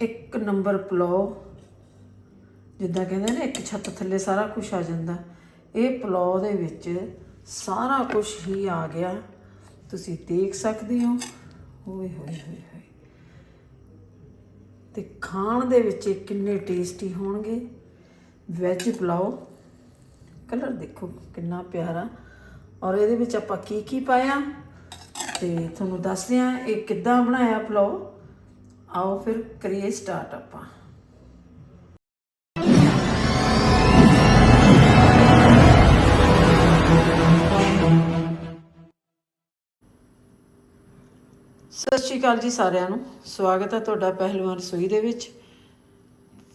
ਇੱਕ ਨੰਬਰ ਪਲਾਓ। ਜਿੱਦਾਂ ਕਹਿੰਦੇ ਨੇ, ਇੱਕ ਛੱਤ ਥੱਲੇ ਸਾਰਾ ਕੁਝ ਆ ਜਾਂਦਾ। ਇਹ ਪਲਾਓ ਦੇ ਵਿੱਚ ਸਾਰਾ ਕੁਝ ਹੀ ਆ ਗਿਆ। ਤੁਸੀਂ ਦੇਖ ਸਕਦੇ ਹੋ। ਓਏ ਹੋਏ ਹੋਏ ਹੋਏ। ਤੇ ਖਾਣ ਦੇ ਵਿੱਚ ਇਹ ਕਿੰਨੇ ਟੇਸਟੀ ਹੋਣਗੇ। ਵੈਜ ਪਲਾਓ। ਕਲਰ ਦੇਖੋ ਕਿੰਨਾ ਪਿਆਰਾ। ਔਰ ਇਹਦੇ ਵਿੱਚ ਆਪਾਂ ਕੀ ਕੀ ਪਾਇਆ? ਤੇ ਤੁਹਾਨੂੰ ਦੱਸਦੇ ਆ ਇਹ ਕਿੱਦਾਂ ਬਣਾਇਆ ਪਲਾਓ। ਆਓ ਫਿਰ ਕਰੀਏ ਸਟਾਰਟ ਆਪਾਂ। ਸਤਿ ਸ਼੍ਰੀ ਅਕਾਲ ਜੀ ਸਾਰਿਆਂ ਨੂੰ। ਸਵਾਗਤ ਹੈ ਤੁਹਾਡਾ ਪਹਿਲਵਾਨ ਰਸੋਈ ਦੇ ਵਿੱਚ।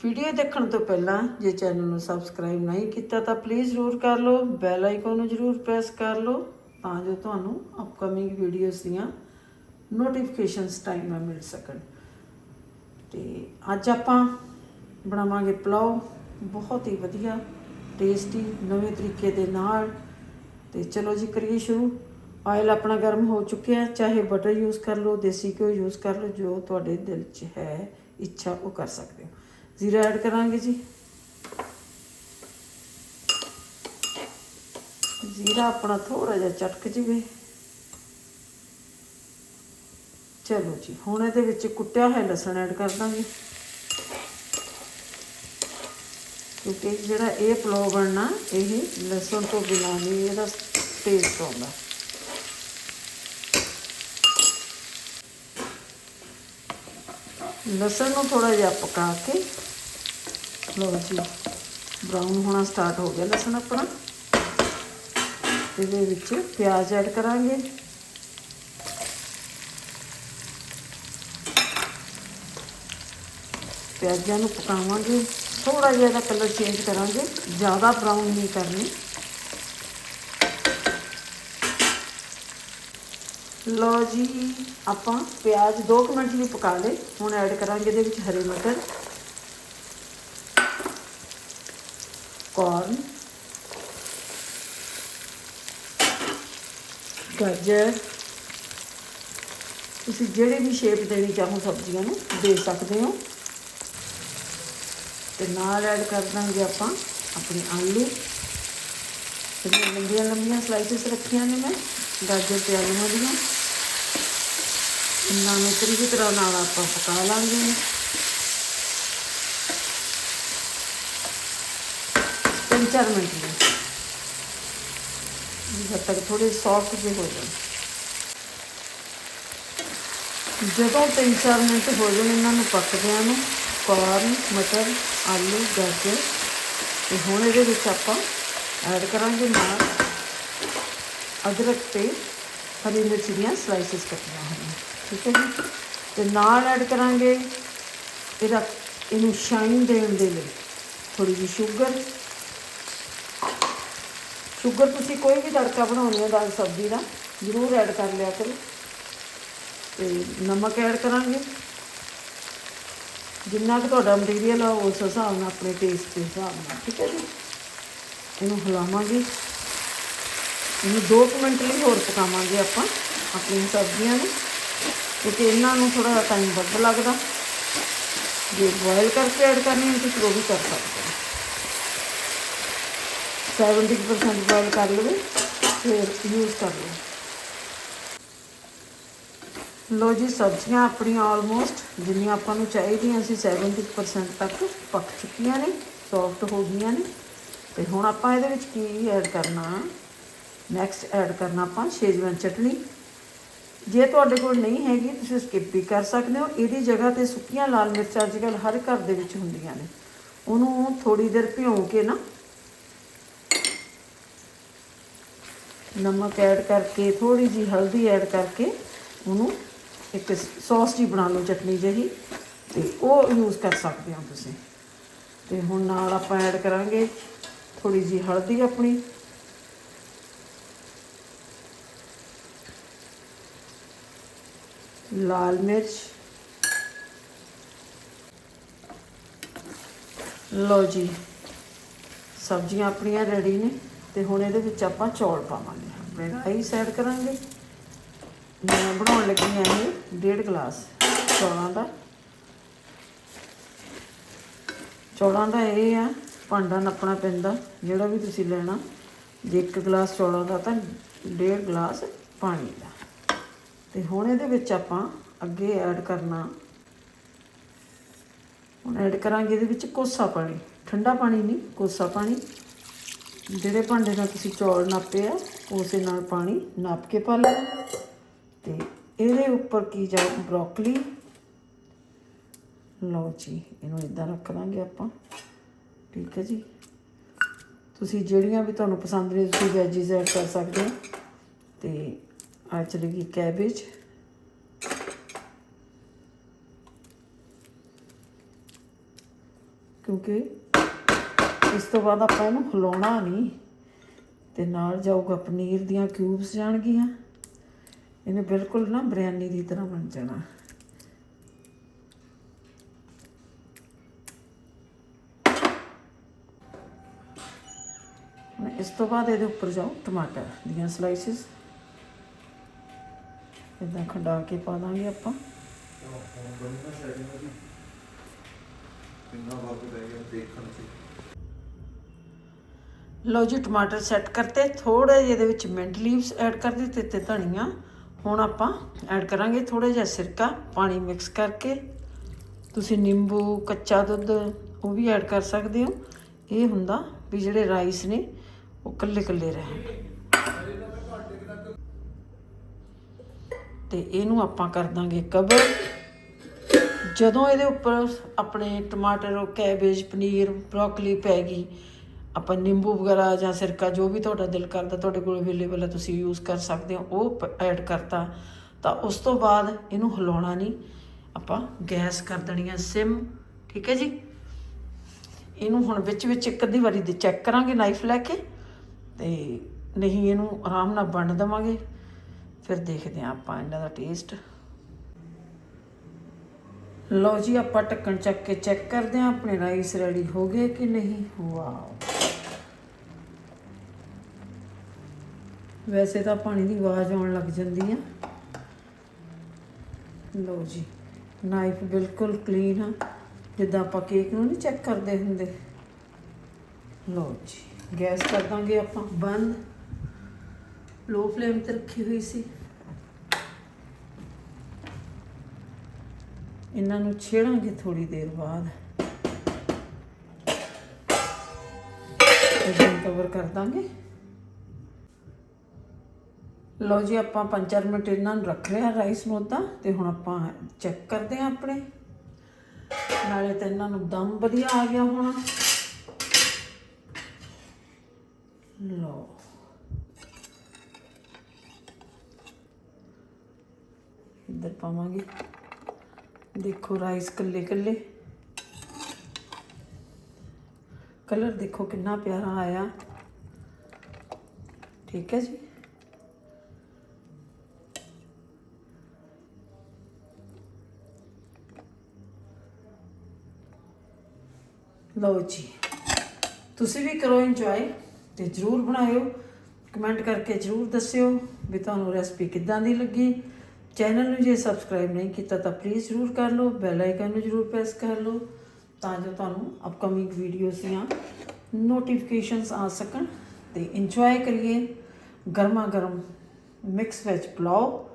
ਵੀਡੀਓ ਦੇਖਣ ਤੋਂ ਪਹਿਲਾਂ ਜੇ ਚੈਨਲ ਨੂੰ ਸਬਸਕ੍ਰਾਈਬ ਨਹੀਂ ਕੀਤਾ ਤਾਂ ਪਲੀਜ਼ ਜ਼ਰੂਰ ਕਰ ਲਓ ਬੈਲ ਆਈਕਨ ਨੂੰ ਜ਼ਰੂਰ ਪ੍ਰੈਸ ਕਰ ਲਓ ਤਾਂ ਜੋ ਤੁਹਾਨੂੰ ਅਪਕਮਿੰਗ ਵੀਡੀਓਜ਼ ਦੀਆਂ ਨੋਟੀਫਿਕੇਸ਼ਨਸ ਟਾਈਮ ਨਾਲ ਮਿਲ ਸਕਣ। ਤੇ ਅੱਜ ਆਪਾਂ ਬਣਾਵਾਂਗੇ ਪਲਾਓ। ਬਹੁਤ ਹੀ ਵਧੀਆ ਟੇਸਟੀ ਨਵੇਂ ਤਰੀਕੇ ਦੇ ਨਾਲ। ਤੇ ਚਲੋ ਜੀ, ਕਰੀਏ ਸ਼ੁਰੂ। ਆਇਲ ਆਪਣਾ ਗਰਮ ਹੋ ਚੁੱਕਿਆ ਹੈ। ਚਾਹੇ ਬਟਰ ਯੂਜ਼ ਕਰ ਲਓ, ਦੇਸੀ ਘਿਓ ਯੂਜ਼ ਕਰ ਲਓ, ਜੋ ਤੁਹਾਡੇ ਦਿਲ 'ਚ ਹੈ, ਇੱਛਾ, ਉਹ ਕਰ ਸਕਦੇ ਹੋ। ਜ਼ੀਰਾ ਐਡ ਕਰਾਂਗੇ ਜੀ। ਜ਼ੀਰਾ ਆਪਣਾ ਥੋੜਾ ਜਿਹਾ ਚਟਕ ਜਵੇ। ਚਲੋ ਜੀ, ਹੁਣ ਇਹਦੇ ਵਿੱਚ ਕੁੱਟਿਆ ਹੋਇਆ ਲਸਣ ਐਡ ਕਰ ਦਾਂਗੇ। ਕਿਉਂਕਿ ਜਿਹੜਾ ਇਹ ਪਲੋ ਬਣਨਾ, ਇਹ ਲਸਣ ਤੋਂ ਬਿਨਾਂ ਨਹੀਂ, ਇਹਦਾ ਟੇਸਟ ਆਉਂਦਾ। ਲਸਣ ਨੂੰ ਥੋੜਾ ਜਿਹਾ ਪਕਾ ਕੇ, ਲਓ ਜੀ ਬਰਾਊਨ ਹੋਣਾ ਸਟਾਰਟ ਹੋ ਗਿਆ ਲਸਣ ਆਪਣਾ। ਇਹਦੇ ਵਿੱਚ ਪਿਆਜ਼ ਐਡ ਕਰਾਂਗੇ। ਪਿਆਜ਼ਾਂ ਨੂੰ ਪਕਾਵਾਂਗੇ। ਥੋੜਾ ਜਿਹਾ ਇਹਦਾ ਕਲਰ ਚੇਂਜ ਕਰਾਂਗੇ। ਜ਼ਿਆਦਾ ਬਰਾਊਨ ਨਹੀਂ ਕਰਨੀ। ਲੋ ਜੀ, ਆਪਾਂ ਪਿਆਜ਼ 2 ਮਿੰਟ ਲਈ ਪਕਾ ਲਏ। ਹੁਣ ਐਡ ਕਰਾਂਗੇ ਇਹਦੇ ਵਿੱਚ ਹਰੇ ਮਟਰ ਕੌਰਨ ਗਾਜਰ। ਤੁਸੀਂ ਜਿਹੜੇ ਵੀ ਸ਼ੇਪ ਦੇਣੀ ਚਾਹੋ ਸਬਜ਼ੀਆਂ ਨੂੰ, ਦੇ ਸਕਦੇ ਹੋ। ਤੇ ਨਾਲ ਐਡ ਕਰ ਦਾਂਗੇ ਆਪਾਂ ਆਪਣੇ ਆਲੂ। ਜਿਹੜੀਆਂ ਲੰਬੀਆਂ ਲੰਬੀਆਂ ਸਲਾਈਸਿਸ ਰੱਖੀਆਂ ਨੇ ਮੈਂ, ਗਾਜਰ ਤੇ ਆਲੂਆਂ ਦੀਆਂ। ਇਹਨਾਂ ਨੂੰ ਚੰਗੀ ਤਰ੍ਹਾਂ ਨਾਲ ਆਪਾਂ ਪਕਾ ਲਾਂਗੇ। ਤਿੰਨ ਚਾਰ ਮਿੰਟ ਲਈ। ਜਦ ਤੱਕ ਥੋੜੇ ਸੌਫਟ ਜਿਹੇ ਹੋ ਜਾਣ। ਜਦੋਂ ਤਿੰਨ ਚਾਰ ਮਿੰਟ ਹੋ ਜਾਣ, ਇਹਨਾਂ ਨੂੰ ਪੱਕਦਿਆਂ ਨੂੰ ਕੋਰਨ ਮਟਰ, ਆਲੂ, ਗਾਜਰ। ਤੇ ਹੁਣ ਇਹਦੇ ਵਿੱਚ ਆਪਾਂ ਐਡ ਕਰਾਂਗੇ ਨਾਲ ਅਦਰਕ ਤੇ ਹਰੀ ਮਿਰਚ ਦੀਆਂ ਸਲਾਈਸਿਸ ਕੱਟੀਆਂ ਹਨ ਠੀਕ ਹੈ ਜੀ? ਤੇ ਨਾਲ ਐਡ ਕਰਾਂਗੇ ਇਹਦਾ ਇਹਨੂੰ ਸ਼ਾਈਨ ਦੇਣ ਦੇ ਲਈ ਥੋੜੀ ਜਿਹੀ ਸ਼ੂਗਰ ਸ਼ੂਗਰ ਤੁਸੀਂ ਕੋਈ ਵੀ ਤੜਕਾ ਬਣਾਉਣੀ ਹੈ ਦਾਲ ਸਬਜ਼ੀ ਦਾ, ਜ਼ਰੂਰ ਐਡ ਕਰ ਲਿਆ ਕਰੋ। ਤੇ ਨਮਕ ਐਡ ਕਰਾਂਗੇ। ਜਿੰਨਾ ਕੁ ਤੁਹਾਡਾ ਮਟੀਰੀਅਲ ਆ, ਉਸ ਹਿਸਾਬ ਨਾਲ ਆਪਣੇ ਟੇਸਟ ਦੇ ਹਿਸਾਬ ਨਾਲ, ਠੀਕ ਹੈ ਜੀ? ਇਹਨੂੰ ਹਿਲਾਵਾਂਗੇ। ਇਹਨੂੰ 2 ਮਿੰਟ ਲਈ ਹੋਰ ਪਕਾਵਾਂਗੇ ਆਪਾਂ ਆਪਣੀਆਂ ਸਬਜ਼ੀਆਂ ਨੂੰ, ਕਿਉਂਕਿ ਇਹਨਾਂ ਨੂੰ ਥੋੜਾ ਟਾਈਮ ਵੱਧ ਲੱਗਦਾ। ਜੇ ਬੋਇਲ ਕਰਕੇ ਐਡ ਕਰਨੀ ਹੈ ਤੁਸੀਂ ਉਹ ਵੀ ਕਰ ਸਕਦੇ ਹੋ। 70% ਬੋਇਲ ਕਰ ਲਵੇ, ਫਿਰ ਯੂਜ਼ ਕਰ ਲਓ। ਲੋ ਜੀ, ਸਬਜ਼ੀਆਂ ਆਪਣੀਆਂ ਆਲਮੋਸਟ ਜਿੰਨੀਆਂ ਆਪਾਂ ਨੂੰ ਚਾਹੀਦੀਆਂ ਸੀ 70% ਤੱਕ ਪੱਕ ਚੁੱਕੀਆਂ ਨੇ ਸੌਫਟ ਹੋ ਗਈਆਂ ਨੇ। ਤੇ ਹੁਣ ਆਪਾਂ ਇਹਦੇ ਵਿੱਚ ਕੀ ਐਡ ਕਰਨਾ? ਨੈਕਸਟ ਐਡ ਕਰਨਾ ਆਪਾਂ ਸ਼ੇਜਵਾਨ ਚਟਨੀ। ਜੇ ਤੁਹਾਡੇ ਕੋਲ ਨਹੀਂ ਹੈਗੀ, ਤੁਸੀਂ ਸਕਿਪ ਵੀ ਕਰ ਸਕਦੇ ਹੋ। ਇਹਦੀ ਜਗ੍ਹਾ ਤੇ ਸੁੱਕੀਆਂ ਲਾਲ ਮਿਰਚਾਂ ਅੱਜ ਕੱਲ੍ਹ ਹਰ ਘਰ ਦੇ ਵਿੱਚ ਹੁੰਦੀਆਂ ਨੇ। ਉਹਨੂੰ ਥੋੜੀ ਦੇਰ ਭਿਉਂ ਕੇ ਨਾ ਨਮਕ ਐਡ ਕਰਕੇ ਥੋੜੀ ਜੀ ਹਲਦੀ ਐਡ ਕਰਕੇ ਉਹਨੂੰ ਇੱਕ ਸੌਸ ਜੀ ਬਣਾ ਲਓ, ਚਟਨੀ ਜਿਹੀ, ਤੇ ਉਹ ਯੂਜ਼ ਕਰ ਸਕਦੇ ਹੋ ਤੁਸੀਂ। ਤੇ ਹੁਣ ਨਾਲ ਆਪਾਂ ਐਡ ਕਰਾਂਗੇ ਥੋੜੀ ਜੀ ਹਲਦੀ ਆਪਣੀ। ਲਾਲ ਮਿਰਚ। ਲਓ ਜੀ, ਸਬਜ਼ੀਆਂ ਆਪਣੀਆਂ ਰੈਡੀ ਨੇ, ਤੇ ਹੁਣ ਇਹਦੇ ਵਿੱਚ ਆਪਾਂ ਚੌਲ ਪਾਵਾਂਗੇ। ਆਪਣੇ ਰਾਈਸ ਐਡ ਕਰਾਂਗੇ। ਮੈਂ ਬਣਾਉਣ ਲੱਗੀ ਹਾਂ ਇਹ ਡੇਢ ਗਲਾਸ ਚੌਲਾਂ ਦਾ। ਚੌਲਾਂ ਦਾ ਇਹ ਆ, ਭਾਂਡਾ ਨੱਪਣਾ ਪੈਂਦਾ, ਜਿਹੜਾ ਵੀ ਤੁਸੀਂ ਲੈਣਾ, ਜੇ ਇੱਕ ਗਲਾਸ ਚੌਲਾਂ ਦਾ ਤਾਂ ਡੇਢ ਗਲਾਸ ਪਾਣੀ ਦਾ। ਤੇ ਹੁਣ ਇਹਦੇ ਵਿੱਚ ਆਪਾਂ ਅੱਗੇ ਐਡ ਕਰਨਾ, ਹੁਣ ਐਡ ਕਰਾਂਗੇ ਇਹਦੇ ਵਿੱਚ ਕੋਸਾ ਪਾਣੀ। ਠੰਡਾ ਪਾਣੀ ਨਹੀਂ, ਕੋਸਾ ਪਾਣੀ। ਜਿਹੜੇ ਭਾਂਡੇ ਨਾਲ ਤੁਸੀਂ ਚੌਲ ਨਾਪੇ ਆ, ਉਸੇ ਨਾਲ ਪਾਣੀ ਨਾਪ ਕੇ ਪਾ ਲੈਣਾ। ਤੇ ਇਹਦੇ ਉੱਪਰ ਕੀ ਜਾ ਬ੍ਰੋਕਲੀ ਲਓ ਜੀ, ਇਹਨੂੰ ਇਦਾਂ ਰੱਖ ਦਾਂਗੇ ਆਪਾਂ। ਠੀਕ ਹੈ ਜੀ? ਤੁਸੀਂ ਜਿਹੜੀਆਂ ਵੀ ਤੁਹਾਨੂੰ ਪਸੰਦ ਨੇ, ਤੁਸੀਂ ਵੈਜੀਜ਼ ਐਡ ਕਰ ਸਕਦੇ ਹੋ। ਤੇ ਆ ਚਲੇਗੀ ਕੈਬੇਜ ਕਿਉਂਕਿ ਇਸ ਤੋਂ ਬਾਅਦ ਆਪਾਂ ਇਹਨੂੰ ਹਿਲਾਉਣਾ ਨਹੀਂ। ਤੇ ਨਾਲ ਜਾਊਗਾ ਪਨੀਰ ਦੀਆਂ ਕਿਊਬਸ ਜਾਣਗੀਆਂ। ਇਹਨੇ ਬਿਲਕੁਲ ਨਾ ਬਿਰਿਆਨੀ ਦੀ ਤਰ੍ਹਾਂ ਬਣ ਜਾਣਾ। ਇਸ ਤੋਂ ਬਾਅਦ ਇਹਦੇ ਉੱਪਰ ਜਾਓ ਟਮਾਟਰ ਦੀਆਂ ਸਲਾਈਸਿਸ ਇਦਾਂ ਖੰਡਾ ਕੇ ਪਾ ਦਾਂਗੇ ਆਪਾਂ। ਕਿੰਨਾ ਲਓ ਜੀ, ਟਮਾਟਰ ਸੈੱਟ ਕਰਤੇ। ਥੋੜੇ ਜਿਹੇ ਇਹਦੇ ਵਿੱਚ ਮਿੰਟ ਲੀਵਸ ਐਡ ਕਰ ਦਿੱਤੇ ਤੇ ਧਨੀਆ। ਹੁਣ ਆਪਾਂ ਐਡ ਕਰਾਂਗੇ ਥੋੜਾ ਜਿਹਾ ਸਿਰਕਾ, ਪਾਣੀ ਮਿਕਸ ਕਰਕੇ। ਤੁਸੀਂ ਨਿੰਬੂ, ਕੱਚਾ ਦੁੱਧ, ਉਹ ਵੀ ਐਡ ਕਰ ਸਕਦੇ ਹੋ। ਇਹ ਹੁੰਦਾ ਵੀ ਜਿਹੜੇ ਰਾਈਸ ਨੇ, ਉਹ ਕੱਲੇ ਕੱਲੇ ਰਹਿਣ। ਤੇ ਇਹਨੂੰ ਆਪਾਂ ਕਰ ਦਾਂਗੇ ਕਵਰ ਜਦੋਂ ਇਹਦੇ ਉੱਪਰ ਆਪਣੇ ਟਮਾਟਰ, ਕੈਬੇਜ, ਪਨੀਰ, ਬ੍ਰੋਕਲੀ ਪੈ ਗਈ ਆਪਾਂ ਨਿੰਬੂ ਵਗੈਰਾ ਜਾਂ ਸਿਰਕਾ ਜੋ ਵੀ ਤੁਹਾਡਾ ਦਿਲ ਕਰਦਾ, ਤੁਹਾਡੇ ਕੋਲ ਅਵੇਲੇਬਲ ਹੈ, ਤੁਸੀਂ ਯੂਜ਼ ਕਰ ਸਕਦੇ ਹੋ, ਉਹ ਐਡ ਕਰਤਾ, ਤਾਂ ਉਸ ਤੋਂ ਬਾਅਦ ਇਹਨੂੰ ਹਿਲਾਉਣਾ ਨਹੀਂ, ਆਪਾਂ ਗੈਸ ਕਰ ਦੇਣੀ ਹੈ ਸਿਮ, ਠੀਕ ਹੈ ਜੀ? ਇਹਨੂੰ ਹੁਣ ਵਿੱਚ ਵਿੱਚ ਇੱਕ ਅੱਧੀ ਵਾਰੀ ਦੇ ਚੈੱਕ ਕਰਾਂਗੇ ਨਾਈਫ ਲੈ ਕੇ, ਤੇ ਨਹੀਂ ਇਹਨੂੰ ਆਰਾਮ ਨਾਲ ਵੰਡ ਦੇਵਾਂਗੇ, ਫਿਰ ਦੇਖਦੇ ਹਾਂ ਆਪਾਂ ਇਹਨਾਂ ਦਾ ਟੇਸਟ ਲਓ ਜੀ, ਆਪਾਂ ਢੱਕਣ ਚੱਕ ਕੇ ਚੈੱਕ ਕਰਦੇ ਹਾਂ, ਆਪਣੇ ਰਾਈਸ ਰੈਡੀ ਹੋ ਗਏ ਕਿ ਨਹੀਂ? ਵਾਓ ਵੈਸੇ ਤਾਂ ਪਾਣੀ ਦੀ ਆਵਾਜ਼ ਆਉਣ ਲੱਗ ਜਾਂਦੀ ਆ। ਲਓ ਜੀ ਨਾਈਫ ਬਿਲਕੁਲ ਕਲੀਨ ਆ। ਜਿੱਦਾਂ ਆਪਾਂ ਕੇਕ ਨੂੰ ਨਹੀਂ ਚੈੱਕ ਕਰਦੇ ਹੁੰਦੇ। ਲਓ ਜੀ, ਗੈਸ ਕਰ ਦਾਂਗੇ ਆਪਾਂ, ਬੰਦ। ਲੋ ਫਲੇਮ ਤੇ ਰੱਖੀ ਹੋਈ ਸੀ। ਇਹਨਾਂ ਨੂੰ ਛੇੜਾਂਗੇ ਥੋੜੀ ਦੇਰ ਬਾਅਦ। ਇਦਾਂ ਕਵਰ ਕਰ ਦਾਂਗੇ। ਲਓ ਜੀ, ਆਪਾਂ 5-4 ਮਿੰਟ ਇਹਨਾਂ ਨੂੰ ਰੱਖ ਲਿਆ ਰਾਈਸ ਨੂੰ ਤਾਂ ਤੇ ਹੁਣ ਆਪਾਂ ਚੈੱਕ ਕਰਦੇ ਹਾਂ ਆਪਣੇ। ਨਾਲੇ ਤਾਂ ਇਹਨਾਂ ਨੂੰ ਦਮ ਵਧੀਆ ਆ ਗਿਆ ਹੋਣਾ। ਲਓ। ਇੱਧਰ ਪਾਵਾਂਗੇ। ਦੇਖੋ ਰਾਈਸ ਕੱਲੇ ਕੱਲੇ। ਕਲਰ ਦੇਖੋ ਕਿੰਨਾ ਪਿਆਰਾ ਆਇਆ। ਠੀਕ ਹੈ ਜੀ। ਲਓ ਜੀ। ਤੁਸੀਂ ਵੀ ਕਰੋ ਇੰਜੋਏ ਤੇ ਜਰੂਰ ਬਣਾਇਓ। ਕਮੈਂਟ ਕਰਕੇ ਜਰੂਰ ਦੱਸਿਓ ਵੀ ਤੁਹਾਨੂੰ ਰੈਸਪੀ ਕਿੱਦਾਂ ਦੀ ਲੱਗੀ। ਚੈਨਲ ਨੂੰ ਜੇ ਸਬਸਕ੍ਰਾਈਬ ਨਹੀਂ ਕੀਤਾ ਤਾਂ ਪਲੀਜ਼ ਜਰੂਰ ਕਰ ਲਓ। ਬੈਲ ਆਈਕਨ ਨੂੰ ਜਰੂਰ ਪ੍ਰੈਸ ਕਰ ਲਓ ਤਾਂ ਜੋ ਤੁਹਾਨੂੰ ਅਪਕਮਿੰਗ ਵੀਡੀਓਜ਼ ਦੀਆਂ ਨੋਟੀਫਿਕੇਸ਼ਨਸ ਆ ਸਕਣ ਤੇ ਇੰਜੋਏ ਕਰੀਏ। ਗਰਮਾ ਗਰਮ ਮਿਕਸ ਵੈਜ ਪਲਾਓ।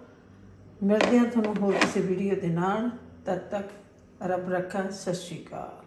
ਮਿਲਦੇ ਹਾਂ ਤੁਹਾਨੂੰ ਹੋਰ ਕਿਸੇ ਵੀਡੀਓ ਦੇ ਨਾਲ। ਤਦ ਤੱਕ ਰੱਬ ਰੱਖਾ, ਸਤਿ ਸ਼੍ਰੀ ਅਕਾਲ।